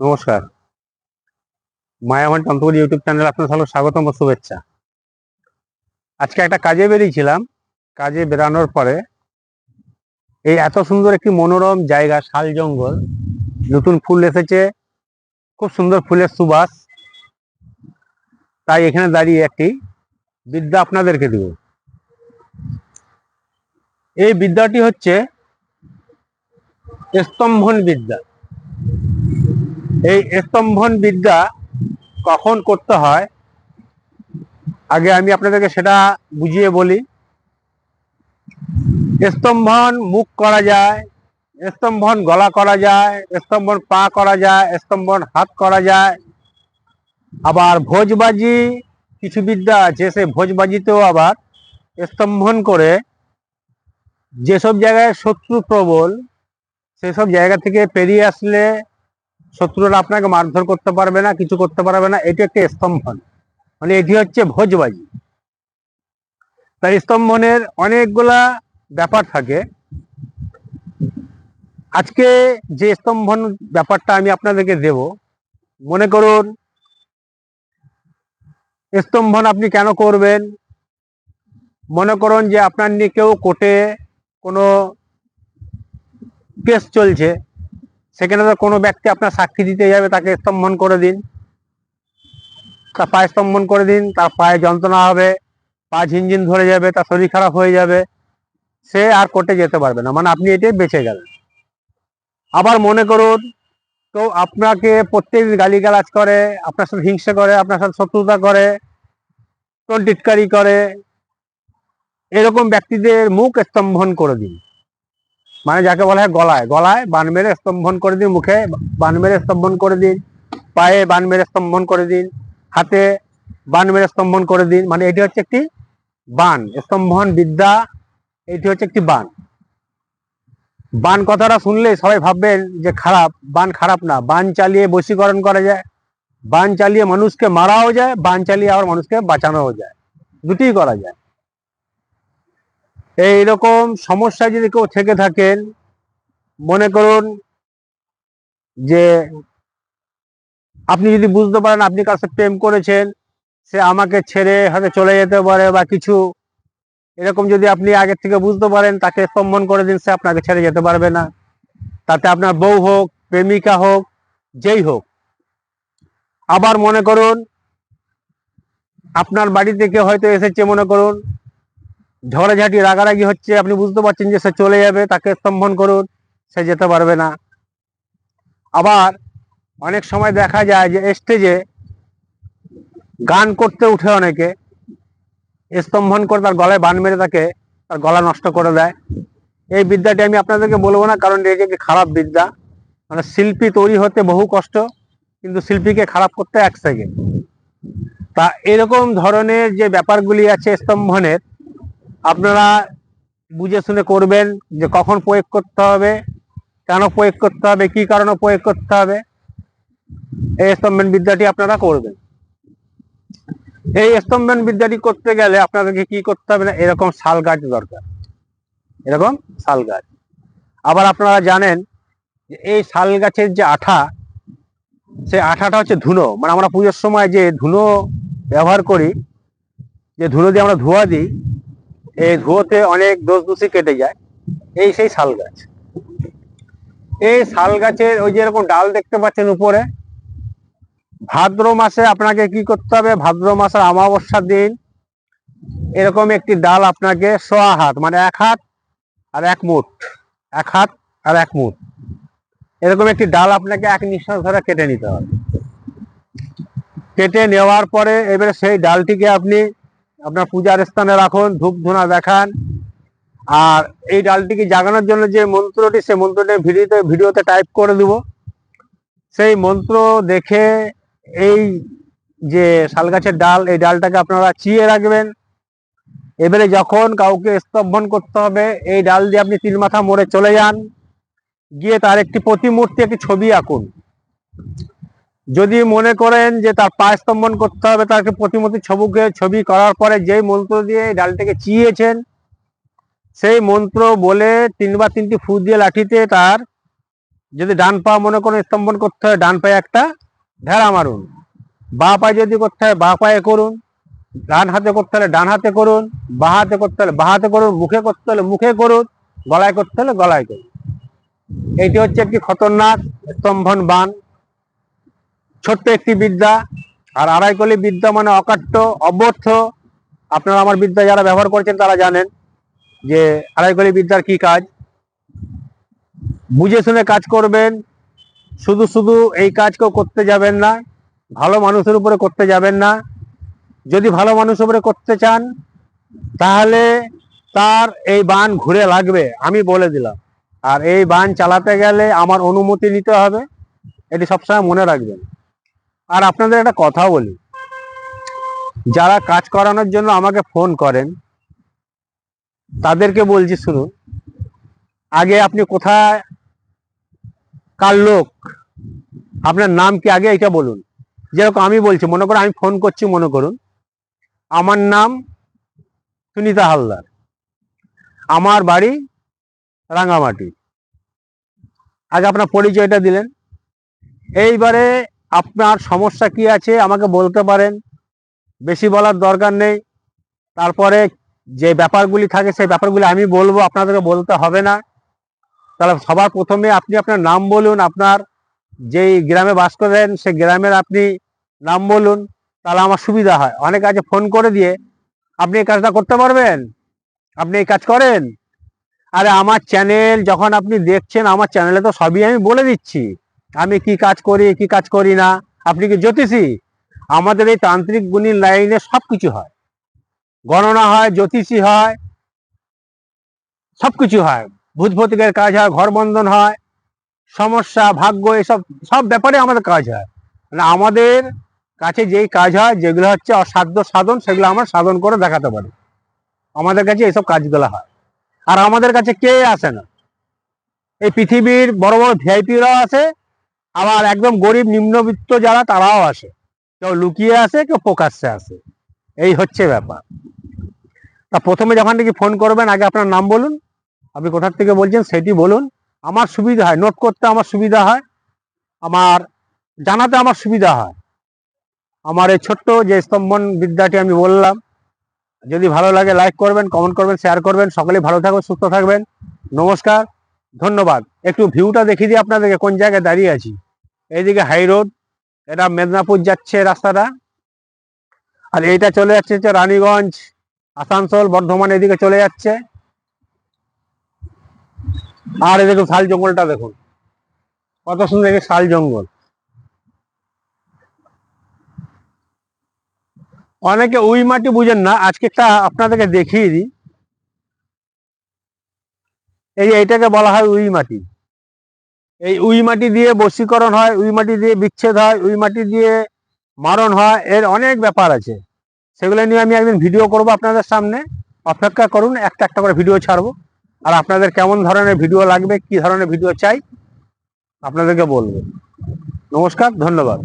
নমস্কার। মায়ামান তন্ত্রপুর YouTube channel আপনার ভালো স্বাগতম, শুভেচ্ছা। আজকে একটা কাজে বেরিয়েছিলাম। কাজে বেরানোর পরে এই এত সুন্দর একটি মনোরম জায়গা, শাল জঙ্গল, নতুন ফুল এসেছে, খুব সুন্দর ফুলের সুবাস। তাই এখানে দাঁড়িয়ে একটি বিদ্যা আপনাদেরকে দেব। এই বিদ্যাটি হচ্ছে স্তম্ভন বিদ্যা। এই স্তম্ভন বিদ্যা কখন করতে হয়? আগে আমি আপনাদেরকে সেটা বুঝিয়ে বলি। স্তম্ভন মুখ করা যায়, স্তম্ভন গলা করা যায়, স্তম্ভন পা করা যায়, স্তম্ভন হাত করা যায়। আবার ভোজবাজি, কিছু বিদ্যা আছে, সেই ভোজবাজিতেও আবার স্তম্ভন করে যেসব জায়গায় শত্রু প্রবল, সেসব জায়গা থেকে পেরিয়ে আসলে শত্রুরা আপনাকে মারধর করতে পারবে না, কিছু করতে পারবে না, এটি একটি স্তম্ভন। মানে এটি হচ্ছে ভোজবাজি। তাই স্তম্ভনের অনেকগুলা ব্যাপার থাকে। আজকে যে স্তম্ভন ব্যাপারটা আমি আপনাদেরকে দেব, মনে করুন, স্তম্ভন আপনি কেন করবেন? মনে করুন যে আপনার নিয়ে কেউ কোর্টে কোনো কেস চলছে। সেখানে তো কোনো ব্যক্তি আপনার সাক্ষী দিতে যাবে, তাকে স্তম্ভন করে দিন। তার পায়ে স্তম্ভন করে দিন, তার পায়ে যন্ত্রণা হবে, পা ঝিনঝিন ধরে যাবে, তার শরীর খারাপ হয়ে যাবে। সে আর কোর্টে যেতে পারবে না মানে আপনি এটাই বেঁচে গেলেন। আবার মনে করুন, তো আপনাকে প্রত্যেকদিন গালিগালাজ করে, আপনার সাথে হিংসা করে, আপনার সাথে শত্রুতা করে টিটকারি করে, এরকম ব্যক্তিদের মুখ স্তম্ভন করে দিন। মানে যাকে বলা হয় গলায় গলায় বান মেরে স্তম্ভন করে দিন, মুখে বান মেরে স্তম্ভন করে দিন, পায়ে বান মেরে স্তম্ভন করে দিন, হাতে বান মেরে স্তম্ভন করে দিন মানে এটি হচ্ছে একটি বান, স্তম্ভন বিদ্যা, এটি হচ্ছে একটি বান। বান কথাটা শুনলে সবাই ভাববেন যে খারাপ, বান খারাপ না, বান চালিয়ে বশীকরণ করা যায়, বান চালিয়ে মানুষকে মারাও যায়, বান চালিয়ে আবার মানুষকে বাঁচানোও যায়, দুটিই করা যায়। এইরকম সমস্যা যদি কেউ থেকে থাকেন, মনে করুন যে আপনি যদি বুঝতে পারেন আপনি কাছে প্রেম করেছেন, সে আমাকে ছেড়ে হয়তো চলে যেতে পারে বা কিছু। এরকম যদি আপনি আগে থেকে বুঝতে পারেন, তাকে স্তম্ভন করে দিন, সে আপনাকে ছেড়ে যেতে পারবে না। তাতে আপনার বউ হোক, প্রেমিকা হোক, যেই হোক। আবার মনে করুন, আপনার বাড়ি থেকে হয়তো এসেছে, মনে করুন ঝগড়াঝাটি, রাগারাগি হচ্ছে, আপনি বুঝতে পারছেন যে সে চলে যাবে, তাকে স্তম্ভন করুন, সে যেতে পারবে না। আবার অনেক সময় দেখা যায় যে স্টেজে গান করতে উঠে অনেকে স্তম্ভন করে তার গলায় বান মেরে তাকে তার গলা নষ্ট করে দেয়। এই বিদ্যাটি আমি আপনাদেরকে বলব না, কারণ এটি একটি খারাপ বিদ্যা মানে শিল্পী তৈরি হতে বহু কষ্ট, কিন্তু শিল্পীকে খারাপ করতে এক সেকেন্ড তা এরকম ধরনের যে ব্যাপারগুলি আছে স্তম্ভনের আপনারা বুঝে শুনে করবেন যে কখন প্রয়োগ করতে হবে, কেন প্রয়োগ করতে হবে, কি কারণে প্রয়োগ করতে হবে, এই স্তম্ভন বিদ্যাটি আপনারা করবেন। এই স্তম্ভন বিদ্যাটি করতে গেলে আপনাদেরকে কি করতে হবে না, এরকম শাল গাছ দরকার। এরকম শাল গাছ। আবার আপনারা জানেন যে এই শাল গাছের যে আঠা, সেই আঠাটা হচ্ছে ধুনো। মানে আমরা পুজোর সময় যে ধুনো ব্যবহার করি, যে ধুনো দিয়ে আমরা ধোয়া দিই এই ধুয়োতে অনেক দোষ দোষী কেটে যায়। এই সেই শাল গাছ। এই শাল গাছের ওই যে এরকম ডাল দেখতে পাচ্ছেন উপরে, ভাদ্র মাসে আপনাকে কি করতে হবে? ভাদ্র মাসের অমাবস্যার দিন এরকম একটি ডাল আপনাকে সোয়া হাত মানে এক হাত আর এক মুঠ, এক হাত আর এক মুঠ, এরকম একটি ডাল আপনাকে এক নিঃশ্বাস ধরে কেটে নিতে হবে। কেটে নেওয়ার পরে এবারে সেই ডালটিকে আপনি আপনার পূজার স্থানে রাখুন ধূপ ধুনা দেখান। আর এই ডালটিকে জাগানোর জন্য যে মন্ত্রটি, সেই মন্ত্রটি ভিডিওতে ভিডিওতে টাইপ করে দিব। সেই মন্ত্র দেখে এই যে শাল গাছের ডাল, এই ডালটাকে আপনারা চিয়ে রাখবেন। এবারে যখন কাউকে স্তম্ভন করতে হবে, এই ডাল দিয়ে আপনি তিন মাথা মোড়ে চলে যান। গিয়ে তার একটি প্রতিমূর্তি, একটি ছবি আঁকুন। যদি মনে করেন যে তার পায়ে স্তম্ভন করতে হবে, তাকে প্রতিমূর্তি ছবুকে ছবি করার পরে যেই মন্ত্র দিয়ে ডালটাকে চিয়েছেন, সেই মন্ত্র বলে তিনবার তিনটি ফু দিয়ে লাঠিতে তার যদি ডান পা মনে করেন স্তম্ভন করতে হয়, ডান পায়ে একটা ঢেড়া মারুন। বা পায়ে যদি করতে হয়, বা পায়ে করুন। ডান হাতে করতে হলে ডান হাতে করুন, বা হাতে করতে হলে বা হাতে করুন, মুখে করতে হলে মুখে করুন, গলায় করতে হলে গলায় করুন। এইটি হচ্ছে একটি খতরনাক স্তম্ভন বান। ছোট্ট একটি বিদ্যা, আর আড়াইকলি বিদ্যা মানে অকাট্য অব্যর্থ আপনারা আমার বিদ্যা যারা ব্যবহার করছেন তারা জানেন যে আড়াইকলি বিদ্যার কি কাজ? বুঝে শুনে কাজ করবেন, শুধু শুধু এই কাজ কেউ করতে যাবেন না, ভালো মানুষের উপরে করতে যাবেন না। যদি ভালো মানুষের উপরে করতে চান, তাহলে তার এই বান ঘুরে লাগবে, আমি বলে দিলাম। আর এই বান চালাতে গেলে আমার অনুমতি নিতে হবে, এটি সবসময় মনে রাখবেন। আর আপনাদের একটা কথা বলি। যারা কাজ করানোর জন্য আমাকে ফোন করেন, তাদেরকে বলছি, শুনুন, আগে আপনি কোথায়, কার লোক, আপনার নাম কি আগে এটা বলুন। যেরকম আমি বলছি, মনে করুন আমি ফোন করছি, মনে করুন, আমার নাম সুনিতা হালদার। আমার বাড়ি রাঙামাটি। আগে আপনার পরিচয়টা দিলেন। এইবারে আপনার সমস্যা কি আছে আমাকে বলতে পারেন। বেশি বলার দরকার নেই। তারপরে যে ব্যাপারগুলি থাকে সেই ব্যাপারগুলি আমি বলব, আপনাদেরকে বলতে হবে না। তাহলে সবার প্রথমে আপনি আপনার নাম বলুন, আপনার যেই গ্রামে বাস করেন সেই গ্রামের আপনি নাম বলুন, তাহলে আমার সুবিধা হয়। অনেক আছে, ফোন করে দিয়ে আপনি এই কাজটা করতে পারবেন? আপনি এই কাজ করেন? আরে আমার চ্যানেল, যখন আপনি দেখছেন, আমার চ্যানেলে তো সবই আমি বলে দিচ্ছি। আমি কি কাজ করি, কি কাজ করি না? আপনি কি জ্যোতিষী? আমাদের এই তান্ত্রিক গুণীর লাইনে সব কিছু হয়। গণনা হয়, জ্যোতিষী হয় সব কিছু হয়। ভূত কাজ হয়, ঘর বন্ধন হয়, সমস্যা, ভাগ্য, এসব, সব ব্যাপারে আমাদের কাজ হয়। মানে আমাদের কাছে যেই কাজ হয়, যেগুলো হচ্ছে অসাধ্য সাধন, সেগুলো আমরা সাধন করে দেখাতে পারি। আমাদের কাছে এইসব কাজগুলো হয়। আর আমাদের কাছে কে আসে না? এই পৃথিবীর বড় বড় ভিআইপিরাও আসে আবার একদম গরিব নিম্নবিত্ত যারা, তারাও আসে। কেউ লুকিয়ে আসে, কেউ প্রকাশ্যে আসে। এই হচ্ছে ব্যাপার। তা প্রথমে যখন নাকি ফোন করবেন, আগে আপনার নাম বলুন। আপনি কোথার থেকে বলছেন সেটি বলুন। আমার সুবিধা হয় নোট করতে আমার সুবিধা হয়। আমার জানাতে আমার সুবিধা হয়। আমার এই ছোট্ট যে স্তম্ভন বিদ্যাটি আমি বললাম, যদি ভালো লাগে লাইক করবেন কমেন্ট করবেন শেয়ার করবেন। সকলেই ভালো থাকবেন, সুস্থ থাকবেন। নমস্কার, ধন্যবাদ। একটু ভিউটা দেখিয়ে দিই আপনাদেরকে, কোন জায়গায় দাঁড়িয়ে আছি। এইদিকে হাই রোড এটা মেদিনীপুর যাচ্ছে রাস্তাটা। আর এইটা চলে যাচ্ছে হচ্ছে রানীগঞ্জ, আসানসোল, বর্ধমান এদিকে চলে যাচ্ছে। আর দেখুন শাল জঙ্গলটা দেখুন। কত সুন্দর এই শাল জঙ্গল। অনেকে উই মাটি বুঝেন না, আজকে একটা আপনাদেরকে দেখিয়ে দিই। এই এইটাকে বলা হয় উই মাটি। এই উই মাটি দিয়ে বশীকরণ হয়, উই মাটি দিয়ে বিচ্ছেদ হয়, উই মাটি দিয়ে মারণ হয়, এর অনেক ব্যাপার আছে। সেগুলো নিয়ে আমি একদিন ভিডিও করব আপনাদের সামনে। অপেক্ষা করুন, একটা একটা করে ভিডিও ছাড়বো। আর আপনাদের কেমন ধরনের ভিডিও লাগবে, কি ধরনের ভিডিও চাই, আপনাদেরকে বলব। নমস্কার, ধন্যবাদ।